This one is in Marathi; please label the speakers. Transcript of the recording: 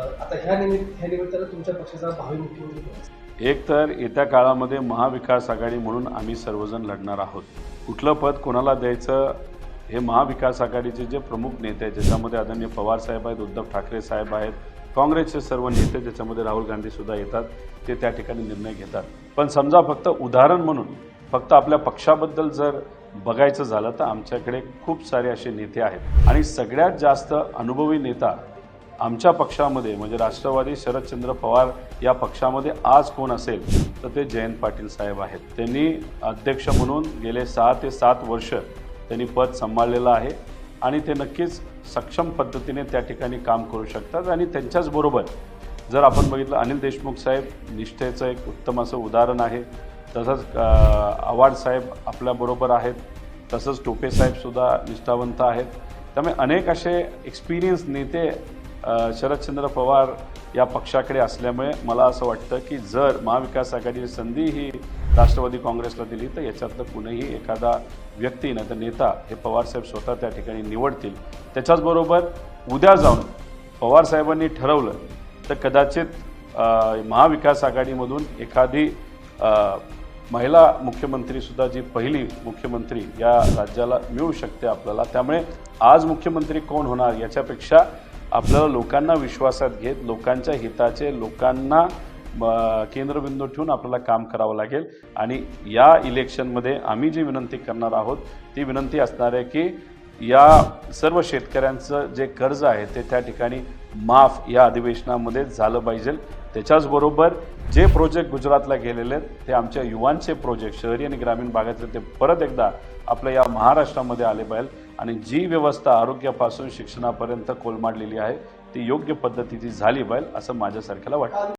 Speaker 1: आता ह्या निमित्त ह्या निमित्तानं तुमच्या पक्षाचा भावी मुख्यमंत्री
Speaker 2: एक तर येत्या काळामध्ये महाविकास आघाडी म्हणून आम्ही सर्वजण लढणार आहोत. कुठलं पद कोणाला द्यायचं हे महाविकास आघाडीचे जे प्रमुख नेते आहेत ज्याच्यामध्ये आदरणीय पवार साहेब आहेत उद्धव ठाकरे साहेब आहेत काँग्रेसचे सर्व नेते ज्याच्यामध्ये राहुल गांधी सुद्धा येतात ते त्या ठिकाणी निर्णय घेतात. पण समजा फक्त उदाहरण म्हणून फक्त आपल्या पक्षाबद्दल जर बघायचं झालं तर आमच्याकडे खूप सारे असे नेते आहेत. आणि सगळ्यात जास्त अनुभवी नेता आमच्या पक्षामध्ये म्हणजे राष्ट्रवादी शरदचंद्र पवार या पक्षामध्ये आज कोण असेल तर ते जयंत पाटील साहेब आहेत. त्यांनी अध्यक्ष म्हणून गेले सहा ते सात वर्ष त्यांनी पद सांभाळलेलं आहे आणि ते नक्कीच सक्षम पद्धतीने त्या ठिकाणी काम करू शकतात आणि त्यांच्याचबरोबर जर आपण बघितलं अनिल देशमुख साहेब निष्ठेचं एक उत्तम असं उदाहरण आहे. तसंच आव्हाड साहेब आपल्याबरोबर आहेत. तसंच टोपे साहेबसुद्धा निष्ठावंत आहेत. त्यामुळे अनेक असे एक्सपिरियन्स नेते शरदचंद्र पवार या पक्षाकडे असल्यामुळे मला असं वाटतं की जर महाविकास आघाडीची संधी ही राष्ट्रवादी काँग्रेसला दिली तर याच्यातलं कुणीही एखादा व्यक्ती नाही तर नेता हे पवारसाहेब स्वतः त्या ठिकाणी निवडतील. त्याच्याचबरोबर उद्या जाऊन पवारसाहेबांनी ठरवलं तर कदाचित महाविकास आघाडीमधून एखादी महिला मुख्यमंत्रीसुद्धा जी पहिली मुख्यमंत्री या राज्याला मिळू शकते आपल्याला त्यामुळे आज मुख्यमंत्री कोण होणार याच्यापेक्षा आपल्याला लोकांना विश्वासात घेत लोकांच्या हिताचे लोकांना केंद्रबिंदू ठेवून आपल्याला काम करावं लागेल. आणि या इलेक्शनमध्ये आम्ही जी विनंती करणार आहोत ती विनंती असणार आहे की या सर्व शेतकऱ्यांचं जे कर्ज आहे ते त्या ठिकाणी माफ या अधिवेशनामध्ये झालं पाहिजे. त्याच्याचबरोबर जे प्रोजेक्ट गुजरातला गेलेले आहेत ते आमच्या युवांचे प्रोजेक्ट शहरी आणि ग्रामीण भागातले ते परत एकदा आपल्या या महाराष्ट्रामध्ये आले पाहिजे. आणि जी व्यवस्था आरोग्यापासून शिक्षणापर्यंत कोलमाडलेली आहे ती योग्य पद्धतीची झाली पाहिजे असं माझ्यासारख्याला वाटतं.